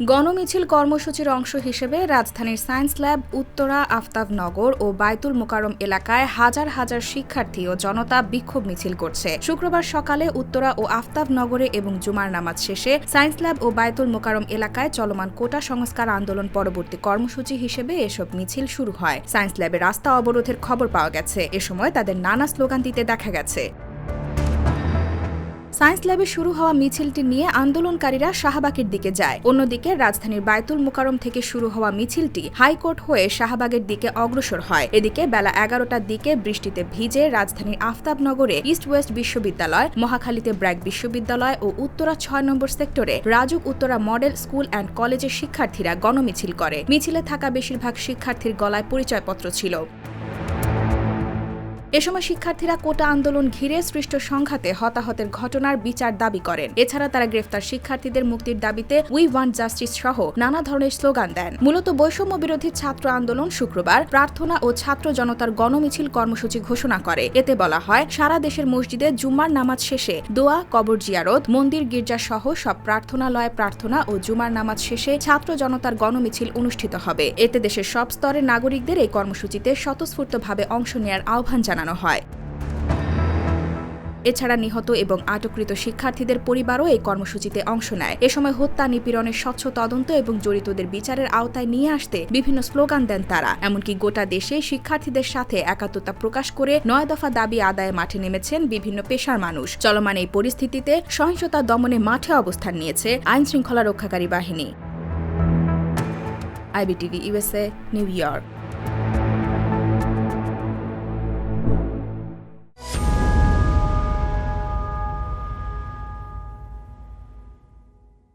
গণমিছিল কর্মসূচির অংশ হিসেবে রাজধানীর সায়েন্স ল্যাব, উত্তরা, আফতাবনগর ও বাইতুল মোকারম এলাকায় হাজার হাজার শিক্ষার্থী ও জনতা বিক্ষোভ মিছিল করছে। শুক্রবার সকালে উত্তরা ও আফতাবনগরে এবং জুমার নামাজ শেষে সায়েন্স ল্যাব ও বাইতুল মোকারম এলাকায় চলমান কোটা সংস্কার আন্দোলন পরবর্তী কর্মসূচি হিসেবে এসব মিছিল শুরু হয়। সায়েন্স ল্যাবে রাস্তা অবরোধের খবর পাওয়া গেছে। এ সময় তাদের নানা স্লোগান দিতে দেখা গেছে। সায়েন্স ল্যাবে শুরু হওয়া মিছিলটি নিয়ে আন্দোলনকারীরা শাহবাগের দিকে যায়। অন্যদিকে রাজধানীর বায়তুল মোকারম থেকে শুরু হওয়া মিছিলটি হাইকোর্ট হয়ে শাহবাগের দিকে অগ্রসর হয়। এদিকে বেলা এগারোটার দিকে বৃষ্টিতে ভিজে রাজধানীর আফতাবনগরে ইস্ট ওয়েস্ট বিশ্ববিদ্যালয়, মহাখালীতে ব্র্যাক বিশ্ববিদ্যালয় ও উত্তরা ছয় নম্বর সেক্টরে Rajuk Uttara model school and কলেজের শিক্ষার্থীরা গণমিছিল করে। মিছিলে থাকা বেশিরভাগ শিক্ষার্থীর গলায় পরিচয়পত্র ছিল। এ সময় শিক্ষার্থীরা কোটা আন্দোলন ঘিরে সৃষ্ট সংঘাতে হতাহতের ঘটনার বিচার দাবি করেন। এছাড়া তারা গ্রেফতার শিক্ষার্থীদের মুক্তির দাবিতে উই ওয়ান্ট জাস্টিস সহ নানা ধরনের স্লোগান দেন। মূলত বৈষম্য বিরোধী ছাত্র আন্দোলন শুক্রবার প্রার্থনা ও ছাত্র জনতার গণমিছিল কর্মসূচি ঘোষণা করে। এতে বলা হয়, সারা দেশের মসজিদে জুম্মার নামাজ শেষে দোয়া, কবর জিয়ারত, মন্দির গির্জা সহ সব প্রার্থনালয়ে প্রার্থনা ও জুমার নামাজ শেষে ছাত্র জনতার গণমিছিল অনুষ্ঠিত হবে। এতে দেশের সব স্তরের নাগরিকদের এই কর্মসূচিতে স্বতঃস্ফূর্তভাবে অংশ নেওয়ার আহ্বান জানানো হয়। এছাড়া নিহত এবং আটককৃত শিক্ষার্থীদের পরিবারও এই কর্মসূচিতে অংশ নেয়। এ সময় হত্যা, নিপীড়নের স্বচ্ছ তদন্ত এবং জড়িতদের বিচারের আওতায় নিয়ে আসতে বিভিন্ন স্লোগান দেন তারা। এমনকি গোটা দেশে শিক্ষার্থীদের সাথে একাত্মতা প্রকাশ করে নয় দফা দাবি আদায়ে মাঠে নেমেছেন বিভিন্ন পেশার মানুষ। চলমান এই পরিস্থিতিতে সহিংসতা দমনে মাঠে অবস্থান নিয়েছে আইন শৃঙ্খলা রক্ষাকারী বাহিনী। IBTV USA New York.